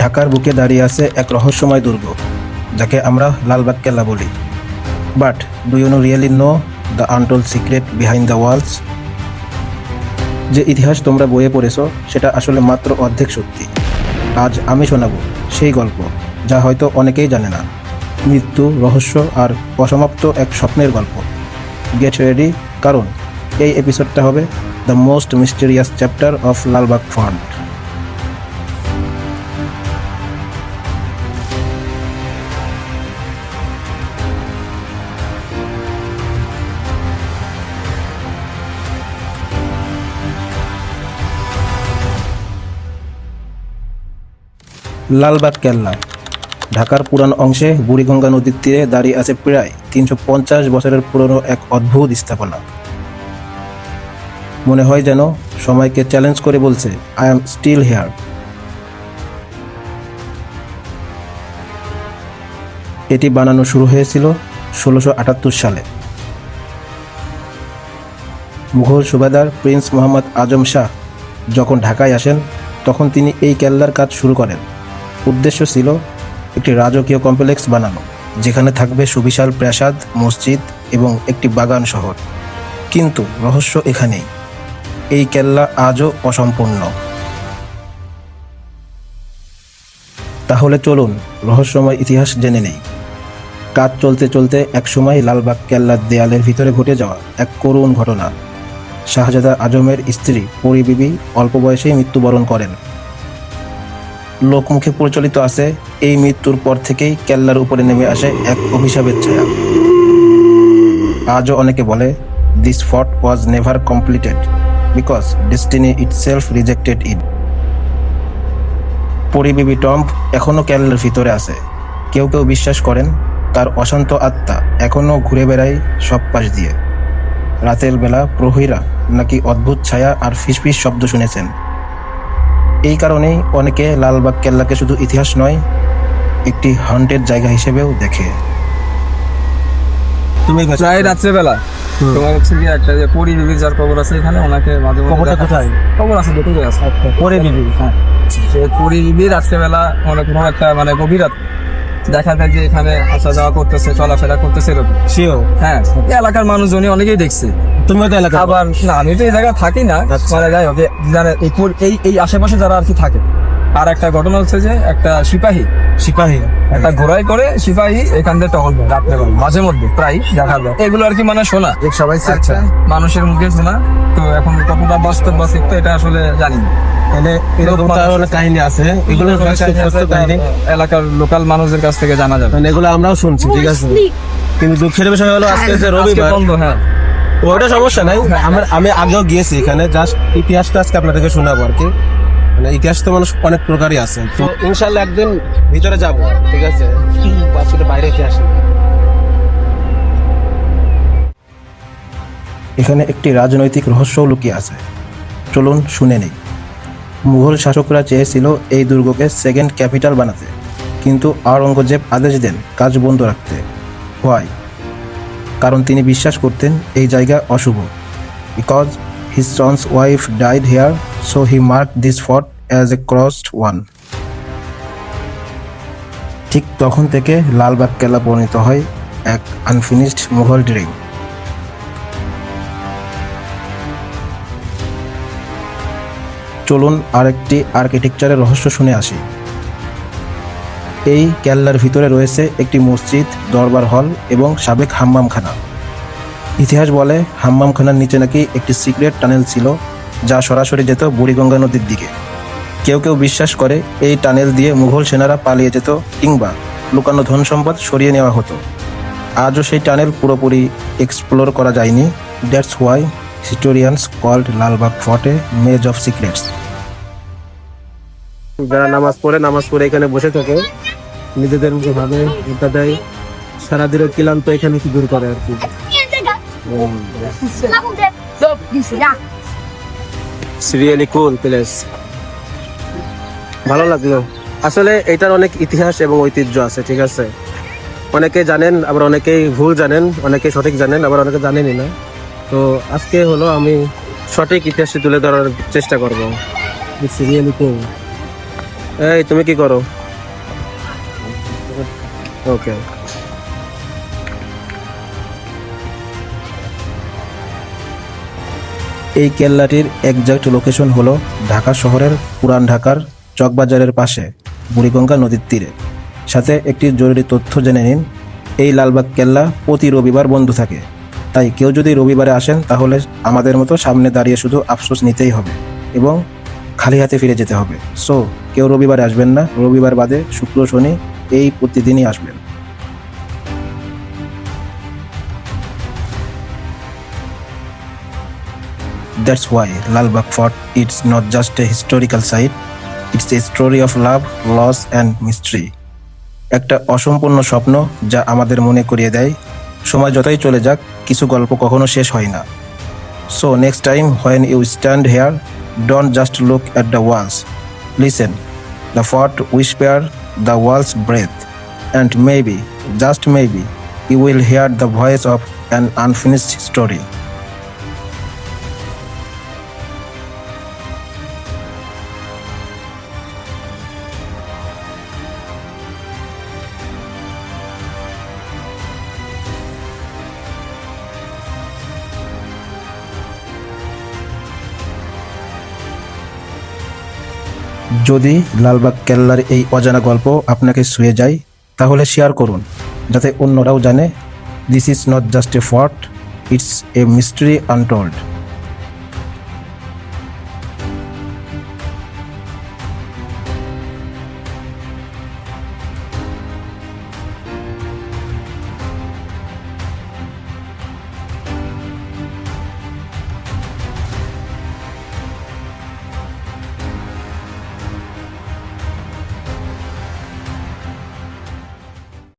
ঢাকার বুকে দাঁড়িয়ে আছে এক রহস্যময় দুর্গ, যাকে আমরা লালবাগ কেল্লা বলি। But do you know really know the untold secret behind the walls যে ইতিহাস তোমরা বইয়ে পড়েছো, সেটা আসলে মাত্র অর্ধেক সত্যি। আজ আমি শোনাবো সেই গল্প, যা হয়তো অনেকেই জানে না। মৃত্যু, রহস্য আর অসমাপ্ত এক স্বপ্নের গল্প। গেট রেডি কারণ এই এপিসোডটা হবে the most mysterious chapter of Lalbagh fort Lalbagh কেল্লা। ঢাকার পুরান অংশে বুড়িগঙ্গা নদীর তীরে দাঁড়িয়ে আছে প্রায় তিনশো পঞ্চাশ বছরের পুরনো এক অদ্ভুত স্থাপনা। মনে হয় যেন সময়কে চ্যালেঞ্জ করে বলছে আই এম স্টিল হেয়ার এটি বানানো শুরু হয়েছিল ষোলোশো আটাত্তর সালে। মুঘল সুবাদার প্রিন্স মোহাম্মদ আজম শাহ যখন ঢাকায় আসেন, তখন তিনি এই কেল্লার কাজ শুরু করেন। উদ্দেশ্য ছিল একটি রাজকীয় কমপ্লেক্স বানানো, যেখানে থাকবে সুবিশাল প্রাসাদ, মসজিদ এবং একটি বাগান শহর। কিন্তু রহস্য এখানেই। এই কেল্লা আজও অসম্পূর্ণ। তাহলে চলুন রহস্যময় ইতিহাস জেনে নেই। কাজ চলতে চলতে একসময় লালবাগ কেল্লার দেয়ালের ভিতরে ঘটে যাওয়া এক করুণ ঘটনা। শাহজাদা আজমের স্ত্রী পরি বিবি অল্প বয়সেই মৃত্যুবরণ করেন। লোকমুখে প্রচলিত আছে। এই মৃত্যুর পর থেকেই কেল্লার উপরে নেমে আসে এক অভিশাপের ছায়া। আজও অনেকে বলে this fort was never completed because destiny itself rejected it Pari Bibi tomb এখনও কেল্লার ভিতরে আছে। কেউ কেউ বিশ্বাস করেন, তার অশান্ত আত্মা এখনও ঘুরে বেড়ায় সব পাশ দিয়ে। রাতের বেলা প্রহরীরা নাকি অদ্ভুত ছায়া আর ফিসফিস শব্দ শুনেছেন। এই কারণেই অনেকে লালবাগ কেল্লাকে শুধু ইতিহাস নয় একটি হান্টেড জায়গা হিসেবেও দেখে। তুমি প্রায় রাত্রেবেলা। তোমার হচ্ছে কি একটা যে পরি বিবি যার কবর আছে এখানে ওনাকে মাঝে মধ্যে কবরটা কোথায়? কবর আছে দুটো আছে। পরি বিবি। হ্যাঁ। সে পরি বিবি রাত্রেবেলা মনে একটা মানে গভীর রাত দেখা যাক যে এখানে আসা যাওয়া করতেছে চলাফেরা করতেছে এরকম। হ্যাঁ এলাকার মানুষজনই অনেকেই দেখছে। তুমি তো এলাকা আবার না আমি তো এই জায়গায় থাকি না। আচ্ছা। মানে যাই হোক এই এই আশেপাশে যারা আর কি থাকে। আর একটা ঘটনা হচ্ছে যে একটা সিপাহী সিপাহী। একটা ঘোড়ায় করে সিপাহী এখান থেকে টহল দেয় রাত্রেবেলা মাঝে মধ্যে প্রায় দেখা যায়। এগুলো আর কি মানে শোনা। সবাই আচ্ছা মানুষের মুখে শোনা। তো এখন কতটা বাস্তব বা সত্য এটা আসলে জানি না। কাহিনী আছে। এগুলো কাহিনী এলাকার লোকাল মানুষদের কাছ থেকে জানা যাবে। মানে এগুলো আমরাও শুনছি ঠিক আছে। কিন্তু দুঃখের বিষয় হলো আজকে যে রবিবার বন্ধ হ্যাঁ। ওটা সমস্যা নাই। আমার আমি আগেও গিয়েছি এখানে। জাস্ট ইতিহাসটা আজকে আপনাদেরকে শোনাবো আর কি। মানে ইতিহাস তো মানুষ অনেক প্রকারই আছে তো ইনশাল্লাহ একদিন ভিতরে যাব ঠিক আছে? আজকে বাইরে আসি। এখানে একটি রাজনৈতিক রহস্য লুকিয়ে আছে। চলুন শুনে নেই। মুঘল শাসকরা চেয়েছিল এই দুর্গকে সেকেন্ড ক্যাপিটাল বানাতে কিন্তু আওরঙ্গজেব আদেশ দেন কাজ বন্ধ রাখতে। হোয়াই? কারণ তিনি বিশ্বাস করতেন এই জায়গা অশুভ। Because his sons wife died here so he mark this fort as a cursed one ঠিক তখন থেকে লালবাগ কেল্লা পরিণত হয় এক আনফিনিশড মুঘল ড্রিম। চলুন আরেকটি আর্কিটেকচারের রহস্য শুনে আসি। এই কেল্লার ভিতরে রয়েছে একটি মসজিদ, দরবার হল এবং সাবেক হাম্মামখানা। ইতিহাস বলে হাম্মামখানার নিচে নাকি একটি সিক্রেট টানেল ছিল, যা সরাসরি যেত বুড়িগঙ্গা নদীর দিকে। কেউ কেউ বিশ্বাস করে এই টানেল দিয়ে মুঘল সেনারা পালিয়ে যেত কিংবা লুকানো ধন সম্পদ সরিয়ে নেওয়া হতো। আজও সেই টানেল পুরোপুরি এক্সপ্লোর করা যায়নি। That's why historians called Lalbagh fort a maze of secrets যারা নামাজ পড়ে নামাজ পড়ে এখানে বসে থাকে, নিজেদের মুখে ভাবে এটা দেয় ক্লান্ত এখানে কি দূর করে আর কি। সিরিয়ালি কুল প্লেস ভালো লাগল। আসলে এটার অনেক ইতিহাস এবং ঐতিহ্য আছে, ঠিক আছে? অনেকে জানেন, আবার অনেকেই ভুল জানেন অনেকে সঠিক জানেন, আবার অনেকে জানেনই না। তো আজকে হলো আমি সঠিক ইতিহাসটি তুলে ধরার চেষ্টা করব। Seriously cool. এই, তুমি কি করো? ওকে। এই কেল্লাটির একজাক্ট লোকেশন হলো ঢাকা শহরের পুরান ঢাকার চকবাজারের পাশে, বুড়িগঙ্গা নদীর তীরে। সাথে একটি জরুরি তথ্য জেনে নিন, এই লালবাগ কেল্লা প্রতি রবিবার বন্ধ থাকে। তাই কেউ যদি রবিবারে আসেন, তাহলে আমাদের মতো সামনে দাঁড়িয়ে শুধু আফসোস নিতেই হবে এবং খালি হাতে ফিরে যেতে হবে। সো কেউ রবিবারে আসবেন না, রবিবার বাদে শুক্র, শনি এই প্রতিদিনই আসবেন। That's why Lalbagh Fort it's not just a historical site, it's a story of love, loss and mystery. একটা অসম্পূর্ণ স্বপ্ন যা আমাদের মনে করিয়ে দেয়। সময় যতই চলে যাক কিছু গল্প কখনো শেষ হয় না। So next time when you stand here don't just look at the walls listen the fort whisper the walls breathe and maybe just maybe you will hear the voice of an unfinished story যদি লালবাগ কেল্লার এই অজানা গল্প আপনাকে শুয়ে যায়, তাহলে share করুন, যাতে অন্যরাও জানে this is not just a fort it's a mystery untold